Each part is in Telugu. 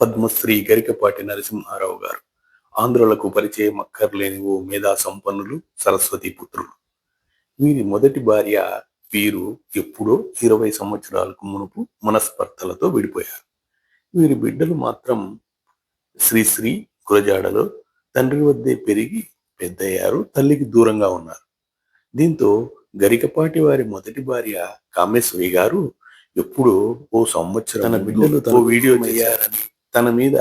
పద్మశ్రీ గరికపాటి నరసింహారావు గారు. ఆంధ్రులకు పరిచయం అక్కర్లేని ఓ మేధా సంపన్నులు సరస్వతి పుత్రులు. వీరి మొదటి భార్య వీరు ఎప్పుడో ఇరవై సంవత్సరాలకు మునుపు మనస్పర్ధలతో విడిపోయారు. వీరి బిడ్డలు మాత్రం శ్రీశ్రీ గురజాడలో తండ్రి వద్దే పెరిగి పెద్దయ్యారు తల్లికి దూరంగా ఉన్నారు. దీంతో గరికపాటి వారి మొదటి భార్య కామేశ్వరి గారు ఎప్పుడో ఓ సంవత్సరం తన బిడ్డలు తన వీడియో చేయారని తన మీద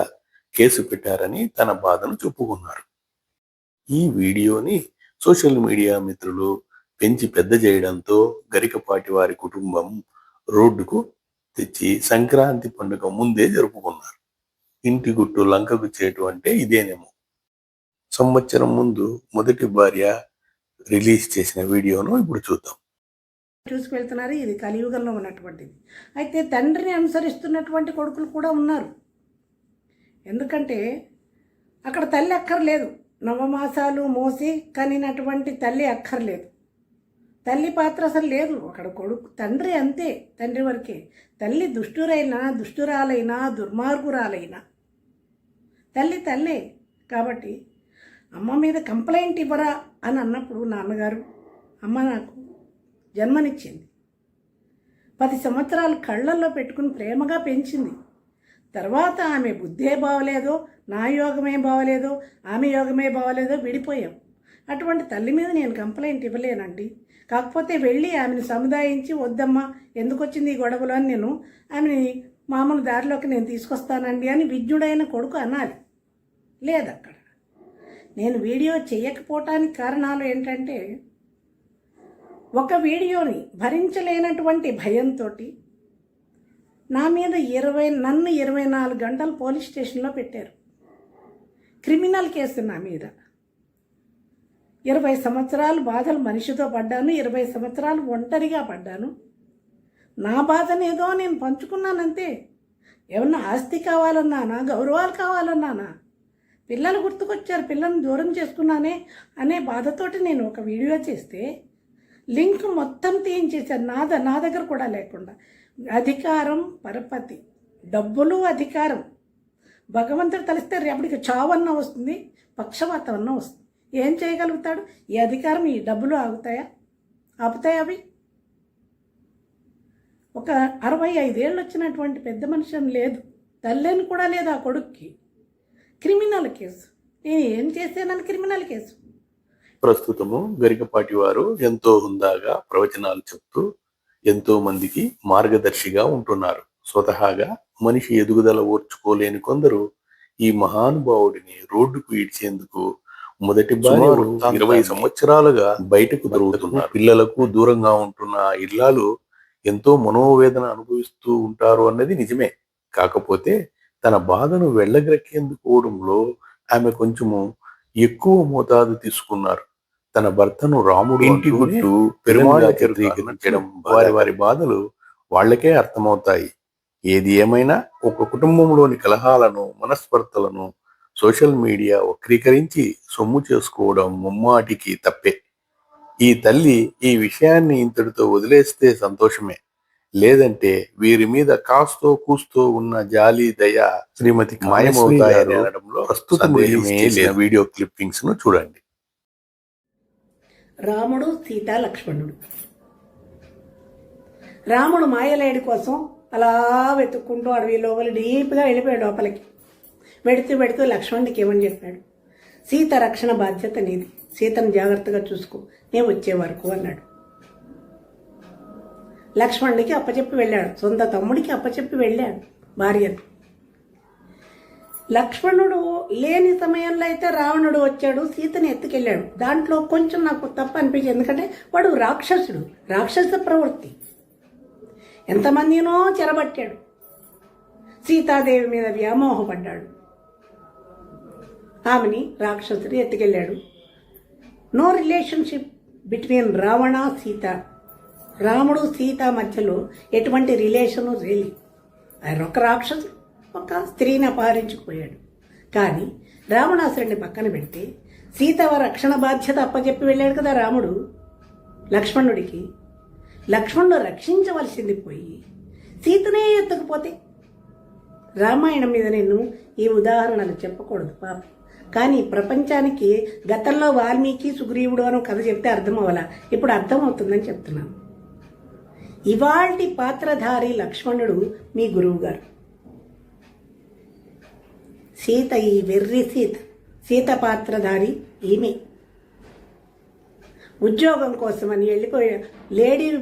కేసు పెట్టారని తన బాధను చెప్పుకున్నారు. ఈ వీడియోని సోషల్ మీడియా మిత్రులు పెంచి పెద్ద చేయడంతో గరికపాటి వారి కుటుంబం రోడ్డుకు తెచ్చి సంక్రాంతి పండుగ ముందే జరుపుకున్నారు. ఇంటి గుట్టు లంకకు చేయటం అంటే ఇదేనేమో. సంవత్సరం ముందు మొదటి భార్య రిలీజ్ చేసిన వీడియోను ఇప్పుడు చూద్దాం. చూసుకెళ్తున్నారు. ఇది కలియుగంలో ఉన్నటువంటిది. అయితే తండ్రిని అనుసరిస్తున్నటువంటి కొడుకులు కూడా ఉన్నారు. ఎందుకంటే అక్కడ తల్లి అక్కర్లేదు. నవమాసాలు మోసి కనినటువంటి తల్లి అక్కర్లేదు. తల్లి పాత్ర అసలు లేదు. అక్కడ కొడుకు తండ్రి అంతే. తండ్రి వరకే. తల్లి దుష్టురైనా దుష్టురాలైనా దుర్మార్గురాలైనా. తల్లి తల్లే. కాబట్టి అమ్మ మీద కంప్లైంట్ ఇవ్వరా అని అన్నప్పుడు నాన్నగారు అమ్మ నాకు జన్మనిచ్చింది. పది సంవత్సరాలు కళ్ళల్లో పెట్టుకుని ప్రేమగా పెంచింది. తర్వాత ఆమె బుద్ధే బావలేదో నా యోగమే బావలేదో ఆమె యోగమే బావలేదో విడిపోయాం. అటువంటి తల్లి మీద నేను కంప్లైంట్ ఇవ్వలేనండి. కాకపోతే వెళ్ళి ఆమెను సముదాయించి వద్దమ్మా ఎందుకు వచ్చింది ఈ గొడవలు? అని నేను ఆమెని మామూలు దారిలోకి నేను తీసుకొస్తానండి అని విజ్ఞుడైన కొడుకు అనాలి. లేదక్కడ. నేను వీడియో చేయకపోవటానికి కారణాలు ఏంటంటే ఒక వీడియోని భరించలేనటువంటి భయంతో నా మీద ఇరవై నన్ను ఇరవై నాలుగు గంటలు పోలీస్ స్టేషన్లో పెట్టారు. క్రిమినల్ కేసు నా మీద. ఇరవై సంవత్సరాలు బాధలు మనిషితో పడ్డాను ఇరవై సంవత్సరాలు ఒంటరిగా పడ్డాను. నా బాధనేదో నేను పంచుకున్నానంతే. ఏమన్నా ఆస్తి కావాలన్నానా గౌరవాలు కావాలన్నానా పిల్లలు గుర్తుకొచ్చారు పిల్లల్ని దూరం చేసుకున్నానే అనే బాధతోటి నేను ఒక వీడియో చేస్తే లింక్ మొత్తం తీయించేశారు. నా నా దగ్గర కూడా లేకుండా. అధికారం పరపతి. డబ్బులు అధికారం. భగవంతుడు తలిస్తే రేపటికి చావన్న వస్తుంది పక్షవాతం అన్న వస్తుంది. ఏం చేయగలుగుతాడు? ఈ అధికారం ఈ డబ్బులు ఆగుతాయా? ఆపుతాయి అవి? ఒక అరవై ఐదేళ్ళు వచ్చినటువంటి పెద్ద మనిషి లేదు. తల్లిని కూడా లేదు ఆ కొడుక్కి. Criminal case. నేను ఏం చేశానని క్రిమినల్ కేసు. ప్రస్తుతము గరికపాటి వారు ఎంతో హుందాగా ప్రవచనాలు చెప్తూ ఎంతో మందికి మార్గదర్శిగా ఉంటున్నారు. స్వతహాగా మనిషి ఎదుగుదల ఓర్చుకోలేని కొందరు ఈ మహానుభావుడిని రోడ్డుకు ఈడ్చేందుకు మొదటి బారు ఇరవై సంవత్సరాలుగా బయటకు దొరుకుతున్నారు. పిల్లలకు దూరంగా ఉంటున్న ఇల్లాలు ఎంతో మనోవేదన అనుభవిస్తూ ఉంటారు అన్నది నిజమే. కాకపోతే తన బాధను వెళ్ళగ్రక్కేందుకోవడంలో ఆమె కొంచెము ఎక్కువ మోతాదు తీసుకున్నారు. తన భర్తను రాముడు ఇంటి గుట్టు పెరుమాళ చిత్రీకరించడం వారి వారి బాధలు వాళ్ళకే అర్థమవుతాయి. ఏది ఏమైనా ఒక కుటుంబంలోని కలహాలను మనస్పర్ధలను సోషల్ మీడియా వక్రీకరించి సొమ్ము చేసుకోవడం ముమ్మాటికి తప్పే. ఈ తల్లి ఈ విషయాన్ని ఇంతటితో వదిలేస్తే సంతోషమే. లేదంటే వీరి మీద కాస్తో కూస్తో ఉన్న జాలి దయ శ్రీమతి మాయమవుతాయని అనడంలో ప్రస్తుతం వీడియో క్లిప్పింగ్స్ను చూడండి. రాముడు సీత లక్ష్మణుడు. రాముడు మాయలేడి కోసం అలా వెతుక్కుంటూ అడవి లోపల డీప్గా వెళ్ళిపోయాడు లోపలికి. వెడుతూ వెడుతూ లక్ష్మణుడికి ఏమని చెప్పాడు? సీత రక్షణ బాధ్యత నీది. సీతను జాగ్రత్తగా చూసుకో. నేను వచ్చే వరకు అన్నాడు. లక్ష్మణుడికి అప్పచెప్పి వెళ్ళాడు. సొంత తమ్ముడికి అప్పచెప్పి వెళ్ళాడు. భార్యను. లక్ష్మణుడు లేని సమయంలో అయితే రావణుడు వచ్చాడు సీతని ఎత్తుకెళ్ళాడు. దాంట్లో కొంచెం నాకు తప్పు అనిపించింది. ఎందుకంటే వాడు రాక్షసుడు రాక్షస ప్రవృత్తి. ఎంతమందినో చెరబట్టాడు. సీతాదేవి మీద వ్యామోహపడ్డాడు. ఆమెని రాక్షసుడు ఎత్తుకెళ్ళాడు. No relationship between Ravana Sita. రాముడు సీత మధ్యలో ఎటువంటి రిలేషను రేలి ఆయన ఒక రాక్షసుడు. ఒక స్త్రీని అపహరించుకుపోయాడు. కానీ రావణాసురుడిని పక్కన పెడితే సీత రక్షణ బాధ్యత అప్పచెప్పి వెళ్ళాడు కదా రాముడు. లక్ష్మణుడికి లక్ష్మణుడు రక్షించవలసింది పోయి సీతనే ఎత్తుకుపోతే. రామాయణం మీద నేను ఈ ఉదాహరణలు చెప్పకూడదు పాప. కానీ ప్రపంచానికి గతంలో వాల్మీకి సుగ్రీవుడు అని కథ చెప్తే అర్థం అవ్వాల ఇప్పుడు అర్థమవుతుందని చెప్తున్నాను. ఇవాల్టి పాత్రధారి లక్ష్మణుడు మీ గురువు గారు సీత ఈ వెర్రి సీత. సీత పాత్రధారి ఈమె. ఉద్యోగం కోసమని వెళ్ళిపోయే లేడీ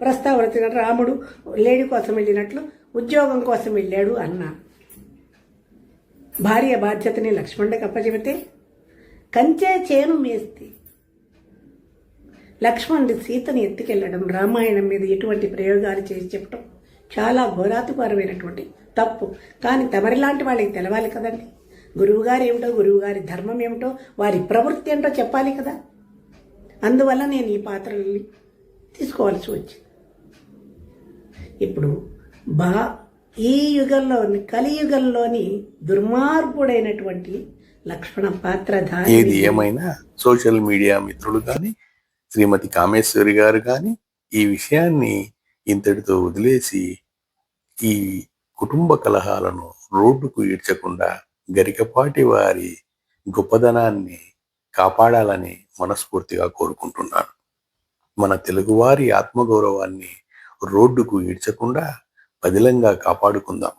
ప్రస్తావన రాముడు లేడీ కోసం వెళ్ళినట్లు ఉద్యోగం కోసం వెళ్ళాడు అన్న. భార్య బాధ్యతని లక్ష్మణుడికి అప్పచెబితే కంచే చేను మేస్తే. లక్ష్మణుడి సీతని ఎత్తుకెళ్ళడం రామాయణం మీద ఎటువంటి ప్రయోగాలు చేసి చెప్పడం చాలా ఘోరాతిపరమైనటువంటి తప్పు. కానీ తమరిలాంటి వాళ్ళకి తెలవాలి కదండి. గురువుగారు ఏమిటో గురువుగారి ధర్మం ఏమిటో వారి ప్రవృత్తి ఏంటో చెప్పాలి కదా. అందువల్ల నేను ఈ పాత్రల్ని తీసుకోవాల్సి వచ్చింది. ఇప్పుడు బా ఈ యుగంలోని కలియుగంలోని దుర్మార్గుడైనటువంటి లక్ష్మణ పాత్ర ఏది ఏమైనా సోషల్ మీడియా మిత్రులు కానీ శ్రీమతి కామేశ్వరి గారు కానీ ఈ విషయాన్ని ఇంతటితో వదిలేసి ఈ కుటుంబ కలహాలను రోడ్డుకు ఈడ్చకుండా గరికపాటి వారి గొప్పదనాన్ని కాపాడాలని మనస్ఫూర్తిగా కోరుకుంటున్నాను. మన తెలుగువారి ఆత్మగౌరవాన్ని రోడ్డుకు ఈడ్చకుండా పదిలంగా కాపాడుకుందాం.